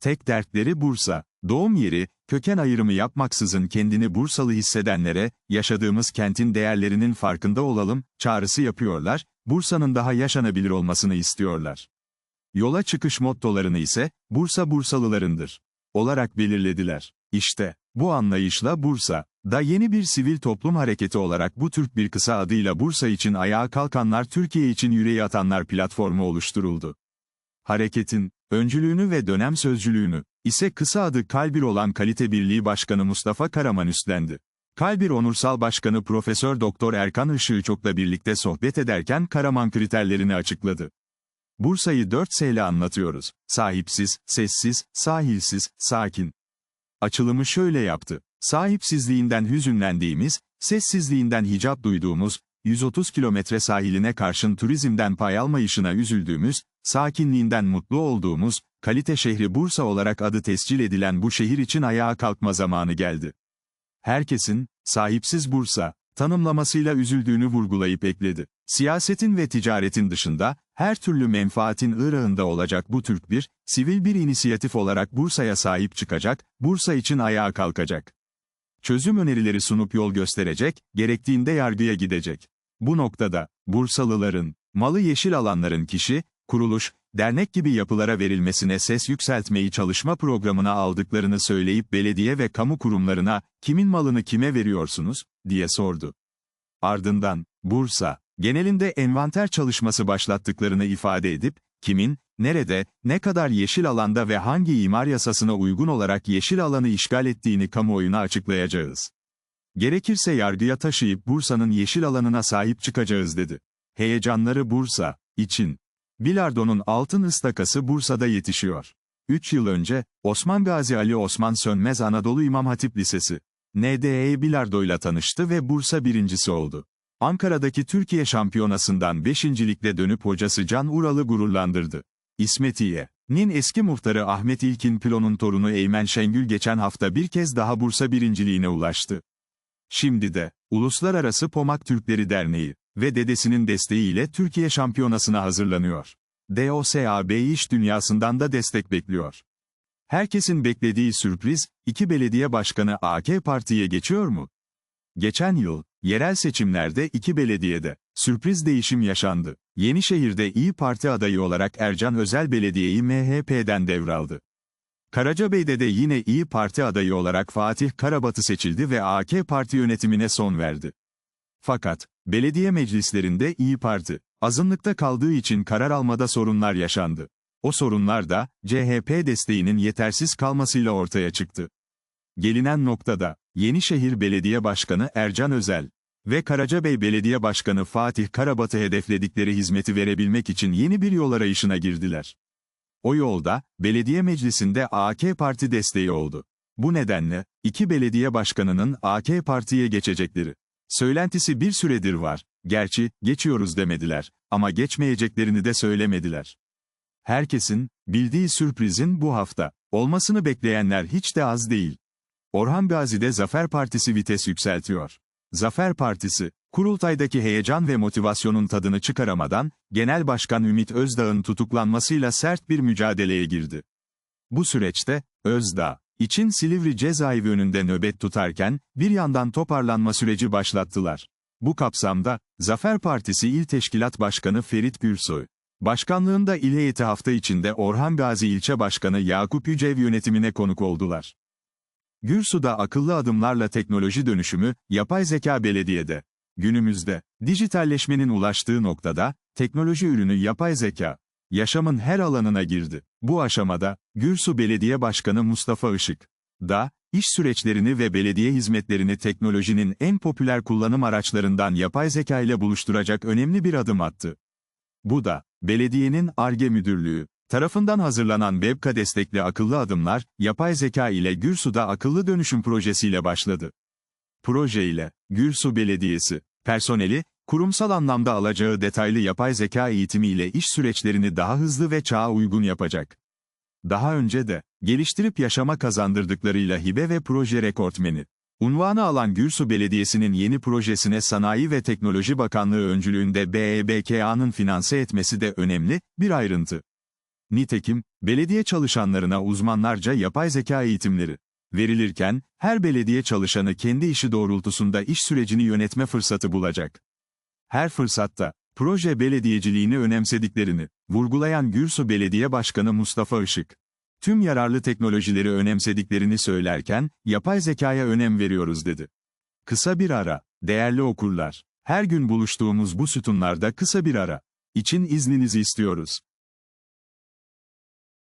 Tek dertleri Bursa. Doğum yeri, köken ayrımı yapmaksızın kendini Bursalı hissedenlere, yaşadığımız kentin değerlerinin farkında olalım, çağrısı yapıyorlar, Bursa'nın daha yaşanabilir olmasını istiyorlar. Yola çıkış mottolarını ise, Bursa Bursalılarındır. Olarak belirlediler. İşte, bu anlayışla Bursa, da yeni bir sivil toplum hareketi olarak bu Türk bir kısa adıyla Bursa için ayağa kalkanlar Türkiye için yüreği atanlar platformu oluşturuldu. Hareketin, öncülüğünü ve dönem sözcülüğünü, ise kısa adı Kalbir olan Kalite Birliği Başkanı Mustafa Karaman üstlendi. Kalbir Onursal Başkanı Profesör Doktor Erkan Işıkçok'la birlikte sohbet ederken Karaman kriterlerini açıkladı. Bursa'yı 4 S ile anlatıyoruz. Sahipsiz, sessiz, sahilsiz, sakin. Açılımı şöyle yaptı. Sahipsizliğinden hüzünlendiğimiz, sessizliğinden hicap duyduğumuz, 130 kilometre sahiline karşın turizmden pay almayışına üzüldüğümüz, sakinliğinden mutlu olduğumuz, kalite şehri Bursa olarak adı tescil edilen bu şehir için ayağa kalkma zamanı geldi. Herkesin, sahipsiz Bursa, tanımlamasıyla üzüldüğünü vurgulayıp ekledi. Siyasetin ve ticaretin dışında, her türlü menfaatin ırağında olacak bu Türk bir, sivil bir inisiyatif olarak Bursa'ya sahip çıkacak, Bursa için ayağa kalkacak. Çözüm önerileri sunup yol gösterecek, gerektiğinde yargıya gidecek. Bu noktada, Bursalıların, malı yeşil alanların kişi, kuruluş, dernek gibi yapılara verilmesine ses yükseltmeyi çalışma programına aldıklarını söyleyip belediye ve kamu kurumlarına, kimin malını kime veriyorsunuz, diye sordu. Ardından, Bursa, genelinde envanter çalışması başlattıklarını ifade edip, kimin, nerede, ne kadar yeşil alanda ve hangi imar yasasına uygun olarak yeşil alanı işgal ettiğini kamuoyuna açıklayacağız. Gerekirse yargıya taşıyıp Bursa'nın yeşil alanına sahip çıkacağız dedi. Heyecanları Bursa, için. Bilardo'nun altın ıstakası Bursa'da yetişiyor. 3 yıl önce, Osman Gazi Ali Osman Sönmez Anadolu İmam Hatip Lisesi, NDE Bilardo'yla tanıştı ve Bursa birincisi oldu. Ankara'daki Türkiye şampiyonasından beşincilikle dönüp hocası Can Ural'ı gururlandırdı. İsmetiye'nin eski muhtarı Ahmet İlkin Pilon'un torunu Eymen Şengül geçen hafta bir kez daha Bursa birinciliğine ulaştı. Şimdi de, Uluslararası Pomak Türkleri Derneği ve dedesinin desteğiyle Türkiye şampiyonasına hazırlanıyor. DOSAB iş dünyasından da destek bekliyor. Herkesin beklediği sürpriz, iki belediye başkanı AK Parti'ye geçiyor mu? Geçen yıl, yerel seçimlerde iki belediyede, sürpriz değişim yaşandı. Yenişehir'de İyi Parti adayı olarak Ercan Özel Belediye'yi MHP'den devraldı. Karacabey'de de yine İyi Parti adayı olarak Fatih Karabatı seçildi ve AK Parti yönetimine son verdi. Fakat, belediye meclislerinde İyi Parti, azınlıkta kaldığı için karar almada sorunlar yaşandı. O sorunlar da, CHP desteğinin yetersiz kalmasıyla ortaya çıktı. Gelinen noktada, Yenişehir Belediye Başkanı Ercan Özel ve Karacabey Belediye Başkanı Fatih Karabat'ı hedefledikleri hizmeti verebilmek için yeni bir yol arayışına girdiler. O yolda, belediye meclisinde AK Parti desteği oldu. Bu nedenle, iki belediye başkanının AK Parti'ye geçecekleri söylentisi bir süredir var. Gerçi, geçiyoruz demediler, ama geçmeyeceklerini de söylemediler. Herkesin, bildiği sürprizin bu hafta, olmasını bekleyenler hiç de az değil. Orhan Gazi'de Zafer Partisi vites yükseltiyor. Zafer Partisi, kurultaydaki heyecan ve motivasyonun tadını çıkaramadan, Genel Başkan Ümit Özdağ'ın tutuklanmasıyla sert bir mücadeleye girdi. Bu süreçte, Özdağ, için Silivri cezaevi önünde nöbet tutarken, bir yandan toparlanma süreci başlattılar. Bu kapsamda, Zafer Partisi İl Teşkilat Başkanı Ferit Gürsoy, başkanlığında il heyeti hafta içinde Orhan Gazi İlçe Başkanı Yakup Yücev yönetimine konuk oldular. Gürsu'da akıllı adımlarla teknoloji dönüşümü, yapay zeka belediyede. Günümüzde, dijitalleşmenin ulaştığı noktada, teknoloji ürünü yapay zeka, yaşamın her alanına girdi. Bu aşamada, Gürsu Belediye Başkanı Mustafa Işık, da, iş süreçlerini ve belediye hizmetlerini teknolojinin en popüler kullanım araçlarından yapay zeka ile buluşturacak önemli bir adım attı. Bu da, belediyenin ARGE müdürlüğü, tarafından hazırlanan Webka destekli akıllı adımlar, yapay zeka ile Gürsu'da akıllı dönüşüm projesiyle başladı. Proje ile, Gürsu Belediyesi, personeli, kurumsal anlamda alacağı detaylı yapay zeka eğitimi ile iş süreçlerini daha hızlı ve çağa uygun yapacak. Daha önce de, geliştirip yaşama kazandırdıklarıyla hibe ve proje rekortmeni. Unvanı alan Gürsu Belediyesi'nin yeni projesine Sanayi ve Teknoloji Bakanlığı öncülüğünde BEBKA'nın finanse etmesi de önemli bir ayrıntı. Nitekim, belediye çalışanlarına uzmanlarca yapay zeka eğitimleri verilirken, her belediye çalışanı kendi işi doğrultusunda iş sürecini yönetme fırsatı bulacak. Her fırsatta, proje belediyeciliğini önemsediklerini, vurgulayan Gürsu Belediye Başkanı Mustafa Işık, tüm yararlı teknolojileri önemsediklerini söylerken, yapay zekaya önem veriyoruz dedi. Kısa bir ara, değerli okurlar, her gün buluştuğumuz bu sütunlarda kısa bir ara için izninizi istiyoruz.